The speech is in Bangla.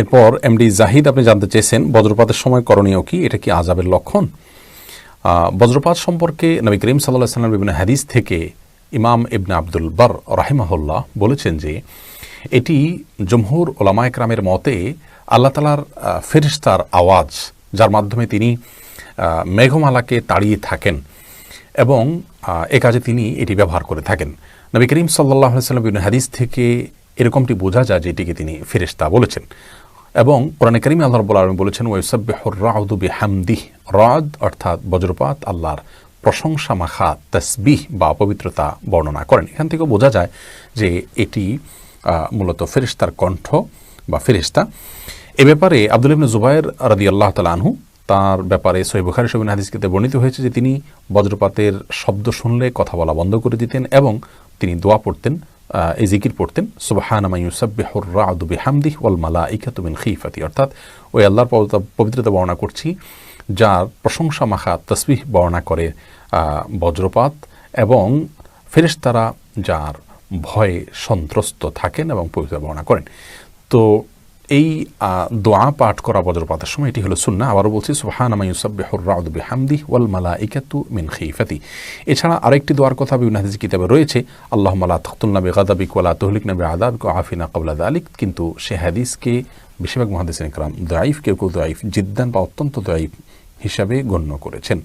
এরপর এমডি জাহিদ, আপনি জানতে চেয়েছেন, বজ্রপাতের সময় করণীয় কি? এটা কি আজাবের লক্ষণ? বজ্রপাত সম্পর্কে নবী করিম সাল্লাহ সাল্লাম বিভিন্ন হাদিস থেকে ইমাম ইবনে আব্দুল বার রাহিমাহুল্লাহ বলেছেন যে, এটি জমহুর ওলামা একরামের মতে আল্লাহ তালার ফেরিস্তার আওয়াজ, যার মাধ্যমে তিনি মেঘমালাকে তাড়িয়ে থাকেন এবং এ কাজে তিনি এটি ব্যবহার করে থাকেন। নবী করিম সাল্লাহ সাল্লাম বিভিন্ন হাদিস থেকে এরকমটি বোঝা যায় যে এটিকে তিনি ফেরিস্তা বলেছেন। এবং কোরআনে করিম আল্লাহ রব্বুল আলম বলেছেন ওয়সাব্বিহুর রাউদু বিহামদিহ। রাদ অর্থাৎ বজ্রপাত, আল্লাহর প্রশংসা, মাখা, তসবিহ বা পবিত্রতা বর্ণনা করেন। এখান থেকেও বোঝা যায় যে এটি মূলত ফেরিস্তার কণ্ঠ বা ফেরিস্তা এ ব্যাপারে আব্দুল ইবনে জুবাইর রাদি আল্লাহ তালা আনহু তার ব্যাপারে সহি বুখারি সবিন হাদিসকে বর্ণিত হয়েছে যে তিনি বজ্রপাতের শব্দ শুনলে কথা বলা বন্ধ করে দিতেন এবং তিনি দোয়া পড়তেন। এই জিকির পড়তেন, সুবাহানামা ইউসাব্বিহুর রাদু বিহামদিহ ওয়াল মালাইকাতু তুমিন খিফাতি। অর্থাৎ ওই আল্লাহর পবিত্র- পবিত্রতা বর্ণনা করছি, যার প্রশংসা মাখা, তসবিহ বর্ণনা করে বজ্রপাত এবং ফেরেশতারা যার ভয়ে সন্ত্রস্ত থাকেন এবং পবিত্র বর্ণনা করেন। তো এই দোয়া পাঠ করা বজ্রপাতের সময় এটি হলো সুন্না আবারও বলছি সুবহানামা ইউসাব্বিহুর রাউদু বিহামদিহ ওয়াল মালাইকাতু মিন খিফাতি এছাড়া আরেকটি দোয়ার কথা বিভিন্ন হাদিস কিতাবে রয়েছে আল্লাহ মালা তখতুল্লা বেগাদাবিক ওয়ালা তহলিক নবী আদাবিক আফিনা কবলা দালিক। কিন্তু সে হাদিসকে বেশিরভাগ মহাদিস ইকরাম দাইফ কেউ কেউ দাইফ জিদ্দান বা অত্যন্ত দাইফ হিসাবে গণ্য করেছেন।